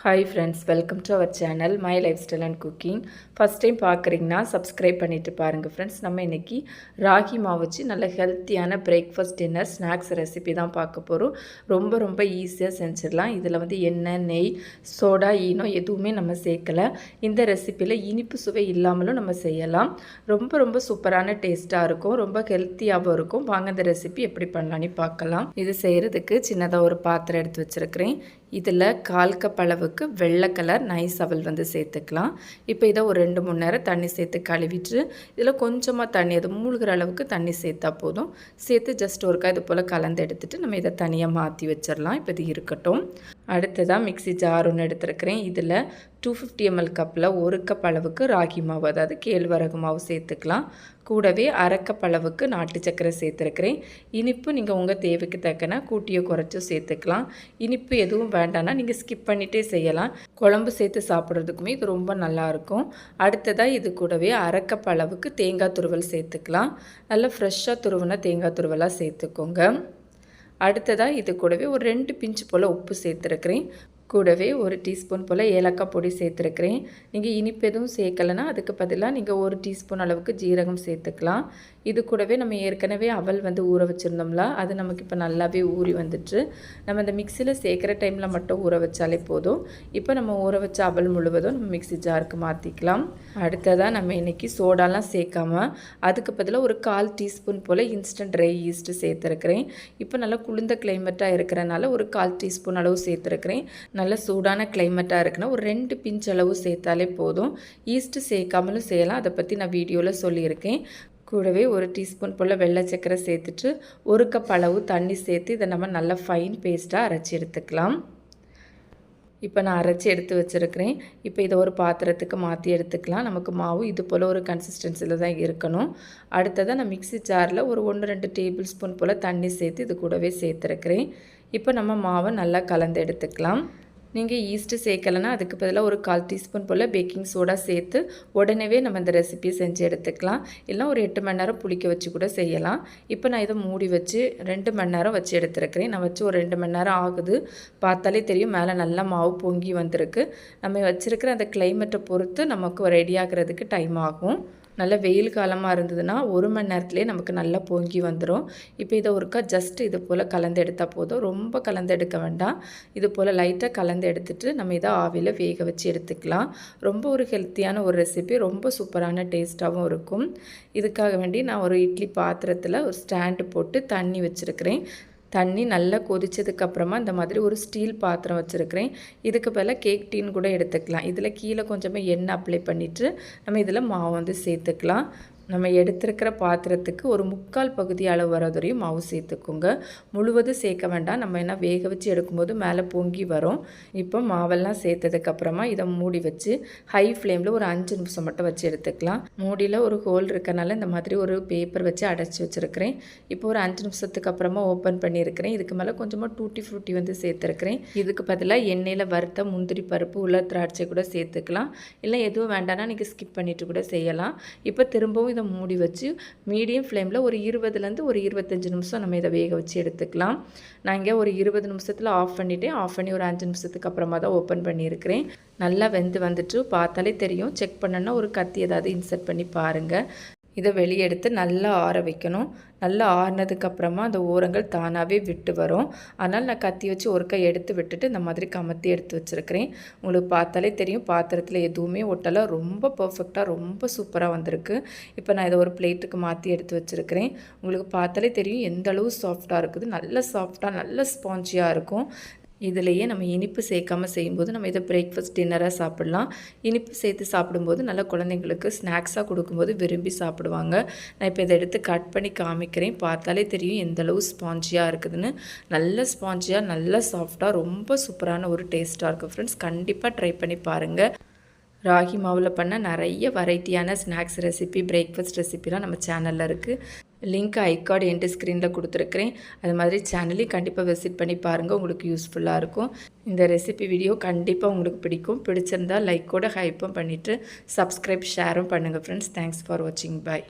Hi friends welcome to our channel my life style and cooking first time பார்க்குறீங்கன்னா subscribe பண்ணிவிட்டு பாருங்கள் friends நம்ம இன்றைக்கி ராகி மாவு வச்சு நல்ல ஹெல்த்தியான பிரேக்ஃபாஸ்ட் டின்னர் ஸ்நாக்ஸ் ரெசிபி தான் பார்க்க போகிறோம் ரொம்ப ரொம்ப ஈஸியாக செஞ்சிடலாம். இதில் வந்து எண்ணெய் நெய் சோடா ஈனோ எதுவுமே நம்ம சேர்க்கலை. இந்த ரெசிப்பியில் இனிப்பு சுவை இல்லாமலும் நம்ம செய்யலாம். ரொம்ப ரொம்ப சூப்பரான டேஸ்ட்டாக இருக்கும். ரொம்ப ஹெல்த்தியாகவும் இருக்கும். வாங்க இந்த ரெசிபி எப்படி பண்ணலான்னு பார்க்கலாம். இது செய்கிறதுக்கு சின்னதாக ஒரு பாத்திரம் எடுத்து வச்சுருக்கிறேன். இதில் கால் கப் அளவுக்கு வெள்ளை கலர் நைஸ் அவல் வந்து சேர்த்துக்கலாம். இப்போ இதை ஒரு ரெண்டு மூணு நேரம் தண்ணி சேர்த்து கழுவிட்டு இதில் கொஞ்சமாக தண்ணி அது மூழ்கிற அளவுக்கு தண்ணி சேர்த்தா போதும். சேர்த்து ஜஸ்ட் ஒருக்கா இது போல் கலந்து எடுத்துகிட்டு நம்ம இதை தனியாக மாற்றி வச்சிடலாம். இப்போ இது இருக்கட்டும். அடுத்ததாக மிக்சி ஜார் ஒன்று எடுத்துருக்கிறேன். இதில் டூ ஃபிஃப்டி எம்எல் கப்பில் ஒரு கப் அளவுக்கு ராகி மாவு அதாவது கேழ்வரகு மாவு சேர்த்துக்கலாம். கூடவே அரைக்கப்பளவுக்கு நாட்டு சக்கரை சேர்த்துருக்கிறேன். இனிப்பு நீங்கள் உங்கள் தேவைக்கு தக்கன கூட்டியோ குறைச்சோ சேர்த்துக்கலாம். இனிப்பு எதுவும் வேண்டாம்னா நீங்கள் ஸ்கிப் பண்ணிகிட்டே செய்யலாம். குழம்பு சேர்த்து சாப்பிட்றதுக்குமே இது ரொம்ப நல்லாயிருக்கும் அடுத்ததாக இது கூடவே அரை தேங்காய் துருவல் சேர்த்துக்கலாம். நல்லா ஃப்ரெஷ்ஷாக துருவின தேங்காய் துருவலாக சேர்த்துக்கோங்க. அடுத்ததாக இது கூடவே ஒரு ரெண்டு பிஞ்சு போல் உப்பு சேர்த்துருக்குறேன். கூடவே ஒரு டீஸ்பூன் போல் ஏலக்காய் பொடி சேர்த்துருக்குறேன். நீங்கள் இனிப்பு எதுவும் சேர்க்கலைன்னா அதுக்கு பதிலாக நீங்கள் ஒரு டீஸ்பூன் அளவுக்கு ஜீரகம் சேர்த்துக்கலாம். இது கூடவே நம்ம ஏற்கனவே அவல் வந்து ஊற வச்சுருந்தோம்ல அது நமக்கு இப்போ நல்லாவே ஊறி வந்துட்டு நம்ம இந்த மிக்சியில் சேர்க்குற டைமில் மட்டும் ஊற வச்சாலே போதும். இப்போ நம்ம ஊற வச்ச அவல் முழுவதும் நம்ம மிக்சி ஜாருக்கு மாற்றிக்கலாம் அடுத்ததாக நம்ம இன்றைக்கி சோடாலாம் சேர்க்காம அதுக்கு பதிலாக ஒரு கால் டீஸ்பூன் போல் இன்ஸ்டன்ட் ட்ரை ஈஸ்ட்டு சேர்த்துருக்குறேன். இப்போ நல்லா குளிர்ந்த கிளைமேட்டாக இருக்கிறனால ஒரு கால் டீஸ்பூன் அளவு சேர்த்துருக்குறேன். நல்ல சூடான கிளைமேட்டாக இருக்குன்னா ஒரு ரெண்டு பிஞ்ச் அளவு சேர்த்தாலே போதும். ஈஸ்ட்டு சேர்க்காமலும் செய்யலாம். அதை பற்றி நான் வீடியோவில் சொல்லியிருக்கேன். கூடவே ஒரு டீஸ்பூன் போல் வெள்ளை சக்கரை சேர்த்துட்டு ஒரு கப் அளவு தண்ணி சேர்த்து இதை நம்ம நல்லா ஃபைன் பேஸ்ட்டாக அரைச்சி எடுத்துக்கலாம். இப்போ நான் அரைச்சி எடுத்து வச்சுருக்கிறேன். இப்போ இதை ஒரு பாத்திரத்துக்கு மாற்றி எடுத்துக்கலாம். நமக்கு மாவு இது போல் ஒரு கன்சிஸ்டன்சியில் தான் இருக்கணும். அடுத்ததாக நான் மிக்சி ஜாரில் ஒரு ஒன்று ரெண்டு டேபிள் ஸ்பூன் போல் தண்ணி சேர்த்து இது கூடவே சேர்த்துருக்கிறேன். இப்போ நம்ம மாவை நல்லா கலந்து எடுத்துக்கலாம். நீங்கள் ஈஸ்ட்டு சேர்க்கலைன்னா அதுக்கு பதிலாக ஒரு கால் டீஸ்பூன் போல் பேக்கிங் சோடா சேர்த்து உடனே நம்ம இந்த ரெசிபியை செஞ்சு எடுத்துக்கலாம். இல்லைனா ஒரு எட்டு மணி நேரம் புளிக்க வச்சு கூட செய்யலாம். இப்போ நான் இதை மூடி வச்சு ரெண்டு மணி நேரம் வச்சு எடுத்துருக்கிறேன். நான் வச்சு ஒரு ரெண்டு மணி நேரம் ஆகுது. பார்த்தாலே தெரியும் மேலே நல்லா மாவு பொங்கி வந்திருக்கு. நம்ம வச்சுருக்கிற அந்த கிளைமேட்டை பொறுத்து நமக்கு ரெடி ஆகிறதுக்கு டைம் ஆகும். நல்ல வெயில் காலமாக இருந்ததுன்னா ஒரு மணி நேரத்துலேயே நமக்கு நல்லா பொங்கி வந்துடும் இப்போ இதை ஒருக்கா ஜஸ்ட் இது போல் கலந்து எடுத்தால் போதும். ரொம்ப கலந்து எடுக்க வேண்டாம். இது போல் லைட்டாக கலந்து எடுத்துகிட்டு நம்ம இதை ஆவியில் வேக வச்சு எடுத்துக்கலாம். ரொம்ப ஒரு ஹெல்த்தியான ஒரு ரெசிபி ரொம்ப சூப்பரான டேஸ்ட்டாகவும் இருக்கும். இதுக்காக வேண்டி நான் ஒரு இட்லி பாத்திரத்தில் ஒரு ஸ்டாண்டு போட்டு தண்ணி வச்சுருக்கிறேன். தண்ணி நல்லா கொதித்ததுக்கப்புறமா இந்த மாதிரி ஒரு ஸ்டீல் பாத்திரம் வச்சுருக்கிறேன். இதுக்கு பதிலாக கேக் டீன் கூட எடுத்துக்கலாம். இதில் கீழே கொஞ்சமாக எண்ணெய் அப்ளை பண்ணிவிட்டு நம்ம இதில் மாவு வந்து சேர்த்துக்கலாம். நம்ம எடுத்திருக்கிற பாத்திரத்துக்கு ஒரு முக்கால் பகுதி அளவு வரதுறையும் மாவு சேர்த்துக்கோங்க. முழுவதும் சேர்க்க வேண்டாம். நம்ம என்ன வேக வச்சு எடுக்கும்போது மேலே பொங்கி வரும். இப்போ மாவெல்லாம் சேர்த்ததுக்கப்புறமா இதை மூடி வச்சு ஹை ஃப்ளேமில் ஒரு அஞ்சு நிமிஷம் மட்டும் வச்சு எடுத்துக்கலாம். மூடியில் ஒரு ஹோல் இருக்கனால இந்த மாதிரி ஒரு பேப்பர் வச்சு அடைச்சி வச்சுருக்கிறேன். இப்போ ஒரு அஞ்சு நிமிஷத்துக்கு அப்புறமா ஓப்பன் பண்ணியிருக்கிறேன். இதுக்கு மேலே கொஞ்சமாக டூட்டி ஃப்ரூட்டி வந்து சேர்த்துருக்கிறேன். இதுக்கு பதிலாக எண்ணெயில் வறுத்த முந்திரி பருப்பு உள்ள திராட்சை கூட சேர்த்துக்கலாம். இல்லை எதுவும் வேண்டாம்னா நீங்கள் ஸ்கிப் பண்ணிவிட்டு கூட செய்யலாம். இப்போ திரும்பவும் இதை மூடி வச்சு மீடியம் ஃப்ளேமில் ஒரு இருபதுலேருந்து ஒரு இருபத்தஞ்சி நிமிஷம் நம்ம இதை வேக வச்சு எடுத்துக்கலாம். நான் இங்கே ஒரு இருபது நிமிஷத்தில் ஆஃப் பண்ணிவிட்டேன் ஆஃப் பண்ணி ஒரு அஞ்சு நிமிஷத்துக்கு அப்புறமா தான் ஓப்பன் பண்ணியிருக்கிறேன். நல்லா வெந்து வந்துட்டு பார்த்தாலே தெரியும். செக் பண்ணோன்னா ஒரு கத்தி ஏதாவது இன்சர்ட் பண்ணி பாருங்கள் இதை வெளியே எடுத்து நல்லா ஆற வைக்கணும். நல்லா ஆறினதுக்கப்புறமா அந்த ஓரங்கள் தானாகவே விட்டு வரும். அதனால் நான் கத்தி வச்சு ஒரு கை எடுத்து விட்டுட்டு இந்த மாதிரி கமத்தி எடுத்து வச்சுருக்கிறேன். உங்களுக்கு பார்த்தாலே தெரியும். பாத்திரத்தில் எதுவுமே ஒட்டலை. ரொம்ப பர்ஃபெக்டாக ரொம்ப சூப்பராக வந்திருக்கு. இப்போ நான் இதை ஒரு பிளேட்டுக்கு மாற்றி எடுத்து வச்சுருக்கிறேன். உங்களுக்கு பார்த்தாலே தெரியும். எந்த அளவு சாஃப்டாக இருக்குது. நல்ல சாஃப்டாக நல்ல ஸ்பாஞ்சியாக இருக்கும். இதிலையே நம்ம இனிப்பு சேர்க்காமல் செய்யும்போது நம்ம இதை பிரேக்ஃபாஸ்ட் டின்னராக சாப்பிட்லாம். இனிப்பு சேர்த்து சாப்பிடும்போது நல்லா குழந்தைங்களுக்கு ஸ்நாக்ஸாக கொடுக்கும்போது விரும்பி சாப்பிடுவாங்க. நான் இப்போ இதை எடுத்து கட் பண்ணி காமிக்கிறேன். பார்த்தாலே தெரியும் எந்தளவு ஸ்பாஞ்சியாக இருக்குதுன்னு. நல்ல ஸ்பாஞ்சியாக நல்ல சாஃப்டாக ரொம்ப சூப்பரான ஒரு டேஸ்ட்டாக இருக்கும் ஃப்ரெண்ட்ஸ் கண்டிப்பாக ட்ரை பண்ணி பாருங்கள் ராகி மாவில் பண்ண நிறைய வெரைட்டியான ஸ்நாக்ஸ் ரெசிபி பிரேக்ஃபாஸ்ட் ரெசிபிலாம் நம்ம சேனலில் இருக்குது லிங்க் ஐகார்டு என்ட்டு ஸ்க்ரீனில் கொடுத்துருக்குறேன். அது மாதிரி சேனலையும் கண்டிப்பாக விசிட் பண்ணி பாருங்கள் உங்களுக்கு யூஸ்ஃபுல்லாக இருக்கும். இந்த ரெசிபி வீடியோ கண்டிப்பாக உங்களுக்கு பிடிக்கும். பிடிச்சிருந்தால் லைக்கோட ஹைப்பும் பண்ணிவிட்டு சப்ஸ்கிரைப் ஷேரும் பண்ணுங்கள் ஃப்ரெண்ட்ஸ் தேங்க்ஸ் ஃபார் வாட்சிங் பாய்